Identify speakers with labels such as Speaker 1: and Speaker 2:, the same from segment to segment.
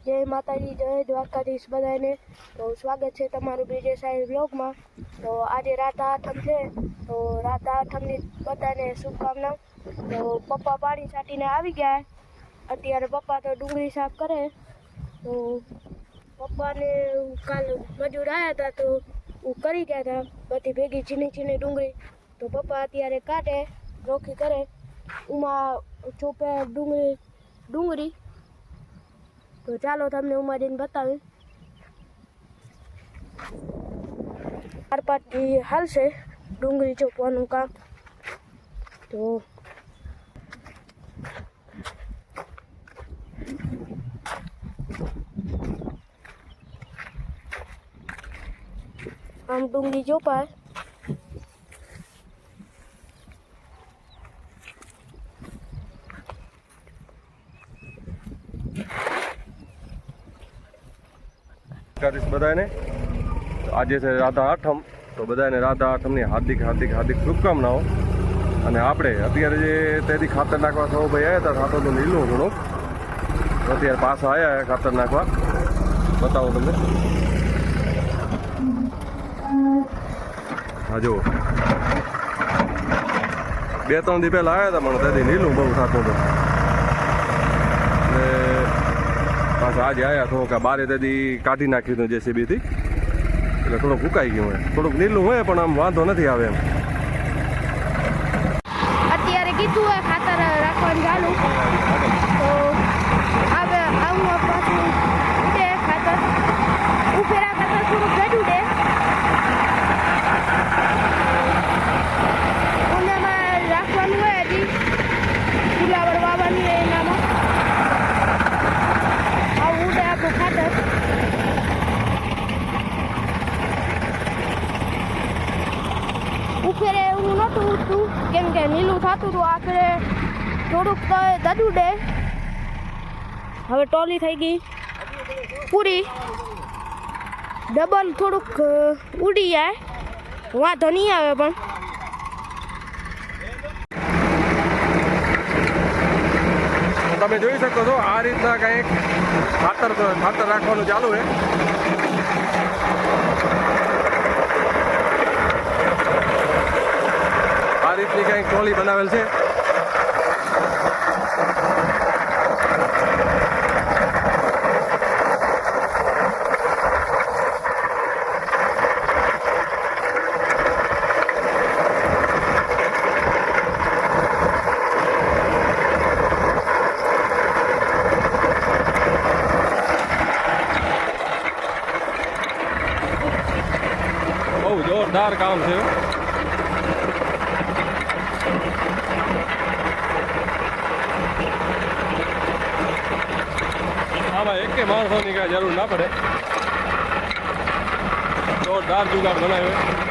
Speaker 1: જય માતાજી, જય દ્વારકાધીશ બધાને તો સ્વાગત છે તમારું બીજે સાહેબ બ્લોગમાં તો આજે રાત આઠમ છે. તો રાત આઠમની બધાને શુભકામના. તો પપ્પા પાણી છાંટીને આવી ગયા. અત્યારે પપ્પા તો ડુંગળી સાફ કરે. તો પપ્પાને કાલ મજૂર આવ્યા હતા તો હું કરી ગયા હતા બધી ભેગી ઝીણી ઝીણી ડુંગળી. તો પપ્પા અત્યારે કાઢે, રોખી કરે. ઉમાં ચોપે ડુંગળી ડુંગળી તો ચાલો તમને ઉમાં જઈને બતાવી ચાર પાંચથી હાલશે ડુંગળી ચોપવાનું કામ. તો આમ ડુંગળી ચોપાય.
Speaker 2: કરીશ બધાને આજે છે રાધા આઠમ. તો બધાને રાધા આઠમની હાર્દિક હાર્દિક હાર્દિક શુભકામનાઓ. અને આપણે અત્યારે જે તેથી ખાતર નાખવા સૌ ભાઈ આવ્યા હતા તો લીલું ઘણું. અત્યારે પાછા આવ્યા ખાતર નાખવા. બતાવો તમને. હા, જુઓ. બે, ત્રણ દી પહેલા આવ્યા હતા પણ તેથી લીલું બહુ થતું હતું એટલે પાછા આજે આવ્યા થોડુંક બારે તેથી કાઢી નાખ્યું હતું જેસીબીથી એટલે થોડુંક ઉકાઈ ગયું હોય. થોડુંક નીલું હોય પણ આમ વાંધો નથી આવે એમ
Speaker 1: અત્યારે કીધું હોય ખાતર રાખવાનું ચાલુ તો હવે આવું પાછું ઉડે ખાતર ઉપેરા ખાતર થોડુંક ગઢ ઉડે ઉનામાં રાખવાનું હોય હજી ફુલાવર વાવવાની હોય એનામાં આવું ઉડે આપણું ખાતર ઉપેરે એવું નહોતું ઉડતું કેમ કે નીલું થતું હતું આખરે થોડુંક તો દડું ડે હવે ટોલી થઈ ગઈ. પૂરી. ડબલ થોડુંક ઉડી જાય. વાંધો નહીં આવે પણ.
Speaker 2: તમે જોઈ શકો છો, આ રીતના કંઈક ખાતર ખાતર રાખવાનું ચાલુ છે. રીતની કંઈક ટ્રોલી બનાવેલ છે. બહુ જોરદાર કામ છે. આમાં એકે માણસોની કાંઈ જરૂર ના પડે. જોરદાર જુગાડ બનાવ્યો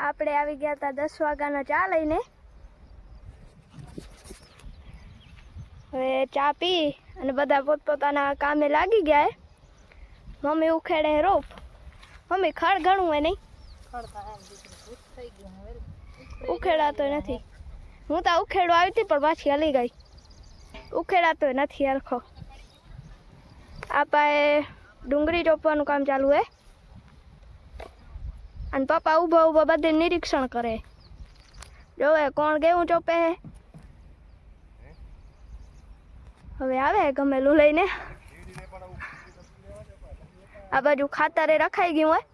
Speaker 1: આપણે હતા દસ વાગ્યાનો ચા લઈને. હવે ચા પી અને બધા પોતપોતાના કામે લાગી ગયા. મમ્મી ઉખેડે રોપ. મમ્મી ખડ ઘણું હોય નહીં? ઉખેડાતો નથી. હું તો ઉખેડવા આવી હતી પણ પાછી હલી ગઈ. ઉખેડાતો નથી હરખો આપણે ડુંગળી ચોપવાનું કામ ચાલુ હે. અને પપ્પા ઊભા ઊભા બધે નિરીક્ષણ કરે. જોવે કોણ કેવું ચોપે? હવે આવે ગમેલું લઈને. આ બાજુ ખાતરે રખાઈ ગયું હોય.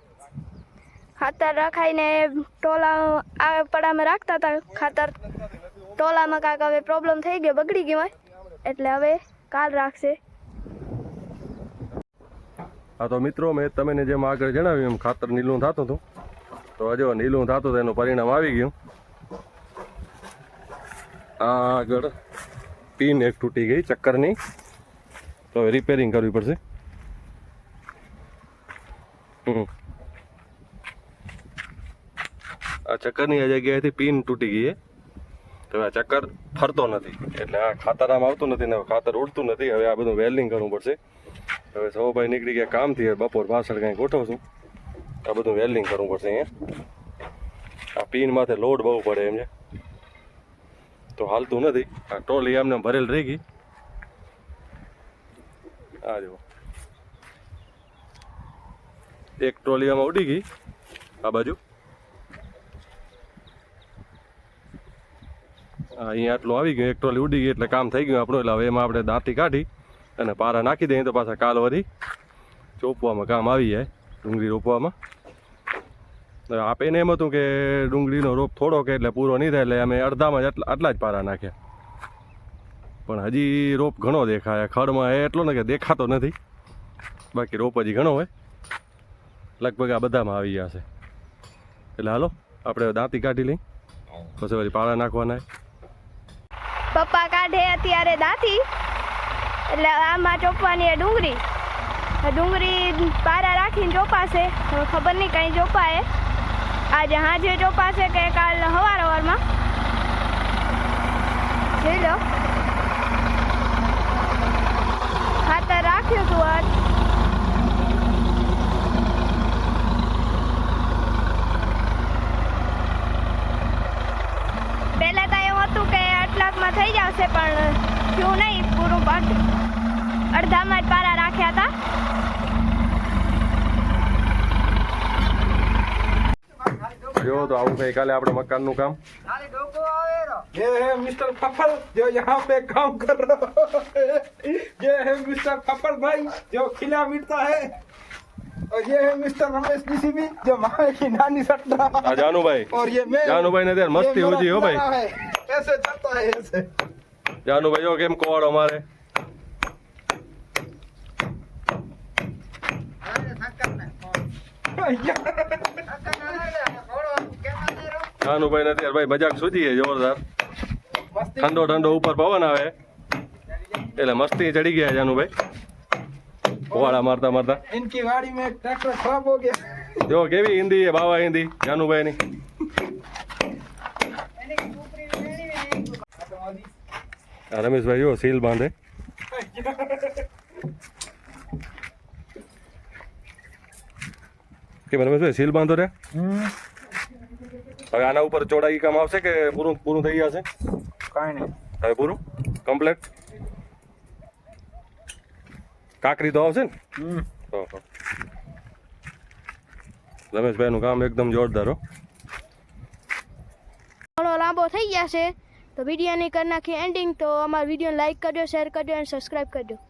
Speaker 1: ખાતર રખાઈને ટોલા આ પડામાં રાખતા હતા. ખાતર ટોલામાં કાંઈક હવે પ્રોબ્લેમ થઈ ગયો, બગડી ગયું હોય. એટલે હવે કાલ રાખશે.
Speaker 2: હા, તો મિત્રો, મેં તમને જેમ આગળ જણાવ્યું એમ ખાતર નીલું થતું હતું. તો હજુ નીલું થતું તેનું પરિણામ આવી ગયું. આગળ પિન એક તૂટી ગઈ ચક્કરની. તો હવે રિપેરિંગ કરવી પડશે. આ ચક્કરની આ જગ્યાએથી પિન તૂટી ગઈ છે તો આ ચક્કર ફરતો નથી. એટલે આ ખાતર આમ આવતું નથી ને ખાતર ઉડતું નથી. હવે આ બધું વેલ્ડિંગ કરવું પડશે. હવે સૌભાઈ નીકળી ગયા કામથી. બપોર પાછળ કંઈ ગોઠવશું. આ બધું વેલ્ડિંગ કરવું પડશે અહીંયા. આ પિન માથે લોડ બહુ પડે એમ છે. તો હાલતું નથી. આ ટોલી આમને ભરેલ રહી ગઈ. આ જુઓ. એક ટ્રોલી આમાં ઉડી ગઈ. આ બાજુ. અહીંયા આટલું આવી ગયું. એક ટ્રોલી ઉડી ગઈ એટલે કામ થઈ ગયું આપણું. એટલે હવે એમાં આપણે દાંતી કાઢી અને પારા નાખી દઈએ તો પાછા કાલ વધી ચોપવામાં કામ આવી જાય. ડુંગળી રોપવામાં. હવે આપે એને એમ હતું કે ડુંગળીનો રોપ થોડો કે એટલે પૂરો નહીં થાય એટલે અમે અડધામાં જ આટલા જ પારા નાખ્યા. પણ હજી રોપ ઘણો દેખાય. ખડમાં એટલો ને કે દેખાતો નથી. બાકી રોપ હજી ઘણો હોય. લગભગ આ બધામાં આવી ગયા છે. એટલે હાલો, આપણે દાંતી કાઢી લઈ. પછી વળી પાળા નાખવાના
Speaker 1: પપ્પા કાઢે અત્યારે દાંતી. એટલે આમાં ચોપવાની ડુંગળી. ડુંગળી પારા રાખીને ચોપાશે. ખબર નહીં કઈ ચોપાય. આજે હાજે ચોપાશે કે કાલ હવાર હવારમાં જોઈ લો. ખાતર રાખ્યું હતું આજ. પહેલાં તો એવું હતું કે અટલાકમાં થઈ જશે પણ થયું નહીં પૂરું પણ અડધામાં જ પારા રાખ્યા હતા.
Speaker 2: જો તો આવું કઈ કાલે આપણે મકાનનું કામ
Speaker 3: ये है मिस्टर फफल जो यहाँ पे काम कर रहा है ये है मिस्टर फफल भाई जो खिला मिटता है और ये है मिस्टर रमेश डीसीबी जो माए की नानी सट रहा
Speaker 2: આ જાનુભાઈ
Speaker 3: और ये मैं
Speaker 2: જાનુભાઈ ને ત્યારે મસ્તી
Speaker 3: ये मेरा
Speaker 2: હોજી હો ભાઈ
Speaker 3: पुराना है ऐसे चलता है ऐसे
Speaker 2: જાનુભાઈ જો કેમ કોવાડો મારે કાનુભાઈ નથી ભાઈ મજાક સૂજી જોરદાર. ઠંડો ઠંડો ઉપર પવન આવે. એટલે મસ્તી ચડી ગયા જાનુભાઈ. પોવાડા મારતા મારતા.
Speaker 3: ઇનકી વાડી મે ટ્રેક્ટર ખરાબ હો ગયા.
Speaker 2: જો કેવી હિન્દી હે બાવા હિન્દી જાનુભાઈ ની રમેશભાઈ જો સીલ બાંધે. કે રમેશભાઈ સીલ બાંધો રે? હવે આના ઉપર ચોડાઈ કામ આવશે કે પૂરું પૂરું થઈ જશે?
Speaker 3: કાંઈ નહીં.
Speaker 2: હવે પૂરું? કમ્પ્લેટ? કાકરી તો આવશે ને? રમેશભાઈ નું કામ એકદમ જોરદાર હો.
Speaker 1: ઘણો લાંબો થઈ ગયા છે. તો વિડીયોની કરી નાખી એન્ડિંગ તો અમારા વિડીયોને લાઇક કરજો શેર કરજો અને સબસ્ક્રાઇબ કરજો.